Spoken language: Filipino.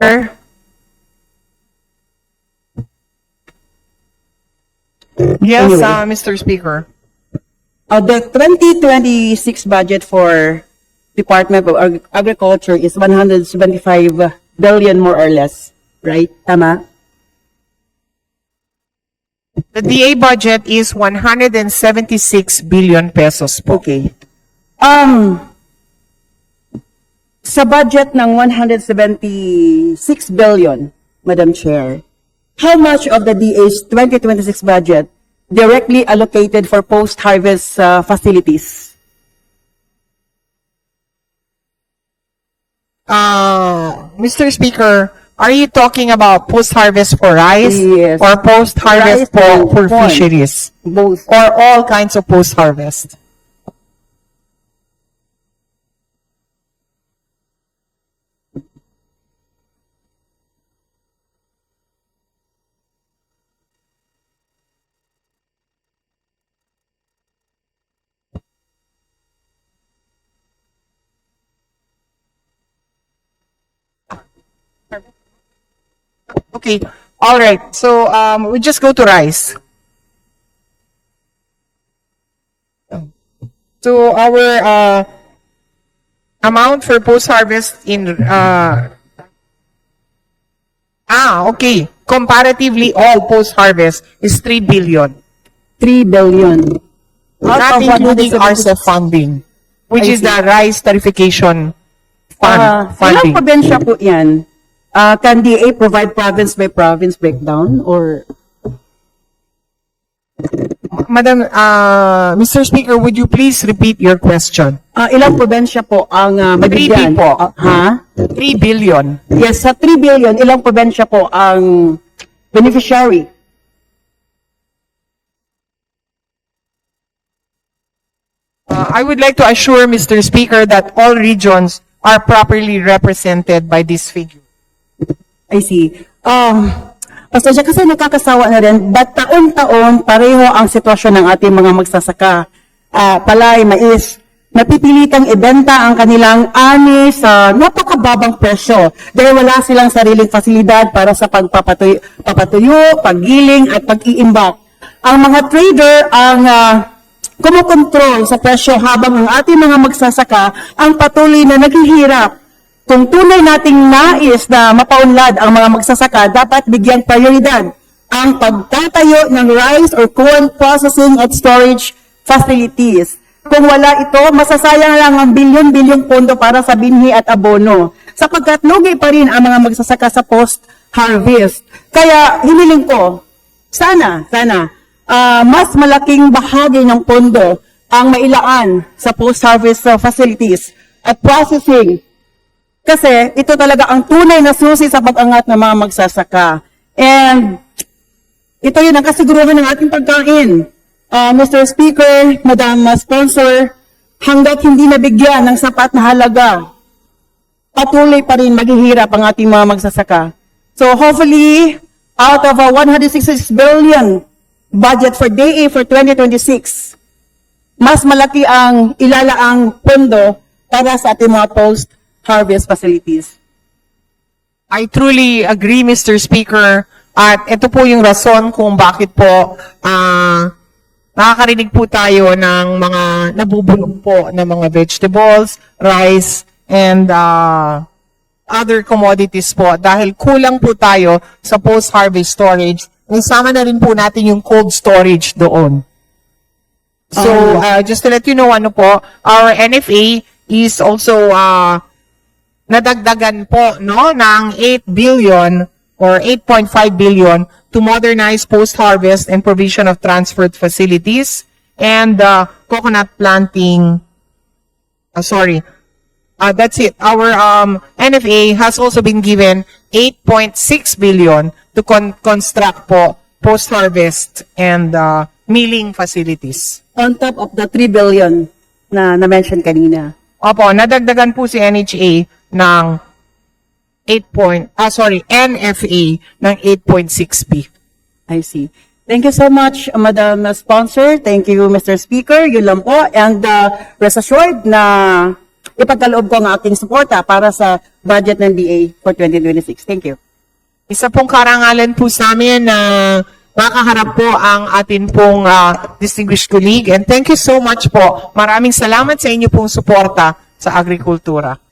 Sir? Yes, Anyway. uh, Mr. Speaker. Uh, the 2026 budget for Department of Ag- Agriculture is 175 billion more or less, right? Tama? The DA budget is 176 billion pesos po. Okay. Um, sa budget ng 176 billion, Madam Chair, how much of the DA's 2026 budget directly allocated for post-harvest uh, facilities? Uh, Mr. Speaker, are you talking about post-harvest for rice? Yes. Or post-harvest Rice for, and for corn. fisheries? Both. Or all kinds of post-harvest? Okay, all right. So um, we just go to rice. So our uh, amount for post-harvest in uh, ah okay. Comparatively, all post-harvest is 3 billion, 3 billion. not Out of including 176 RCEP funding, which I is see. the rice tarification fund, Ah, ilang funding. probinsya po yan? Uh, can DA provide province by province breakdown or Madam, uh, Mr. Speaker, would you please repeat your question? uh, ilang probinsya po ang uh, mabigyan? po. Ah, ha? 3 billion. Yes, sa 3 billion, ilang probinsya po ang beneficiary? Uh, I would like to assure Mr. Speaker that all regions are properly represented by this figure. I see. Um, pasensya kasi nakakasawa na rin, ba't taon-taon pareho ang sitwasyon ng ating mga magsasaka? Ah, palay, mais, napipilitang ibenta ang kanilang ani sa napakababang presyo dahil wala silang sariling fasilidad para sa pagpapatuyo, papatuyo, paggiling at pag-iimbak. Ang mga trader ang ah, kumukontrol sa presyo habang ang ating mga magsasaka ang patuloy na naghihirap kung tunay nating nais na mapaunlad ang mga magsasaka, dapat bigyan prioridad ang pagtatayo ng rice or corn processing at storage facilities. Kung wala ito, masasayang lang ang bilyon-bilyong pondo para sa binhi at abono, sapagkat lugi pa rin ang mga magsasaka sa post-harvest. Kaya hiniling ko, sana, sana, ah, mas malaking bahagi ng pondo ang mailaan sa post-harvest uh, facilities at processing kasi ito talaga ang tunay na susi sa pag-angat ng mga magsasaka. And ito yun ang kasiguruhan ng ating pagkain. Ah, Mr. Speaker, Madam uh, Sponsor, hanggat hindi nabigyan ng sapat na halaga, patuloy pa rin maghihirap ang ating mga magsasaka. So hopefully, out of a 166 billion budget for DA for 2026, mas malaki ang ilalaang pondo para sa ating mga post-harvest facilities. I truly agree, Mr. Speaker. At ito po yung rason kung bakit po ah nakakarinig po tayo ng mga nabubulong po ng mga vegetables, rice, and ah, other commodities po dahil kulang po tayo sa post-harvest storage. Isama na rin po natin yung cold storage doon. So, uh, just to let you know, ano po, our NFA is also uh, nadagdagan po no ng 8 billion or 8.5 billion to modernize post-harvest and provision of transferred facilities and uh, coconut planting uh, sorry uh, that's it our um, NFA has also been given 8.6 billion to con- construct po post-harvest and uh, milling facilities. On top of the 3 billion na na-mention kanina. Opo, nadagdagan po si NHA ng 8 point, ah sorry, NFA ng 8.6B. I see. Thank you so much, Madam Sponsor. Thank you, Mr. Speaker. Yun lang po. And uh, rest assured na ipagkaloob ko ang aking suporta para sa budget ng DA for 2026. Thank you. Isa pong karangalan po sa amin na makaharap po ang atin pong ah, distinguished colleague. And thank you so much po. Maraming salamat sa inyo pong suporta sa agrikultura.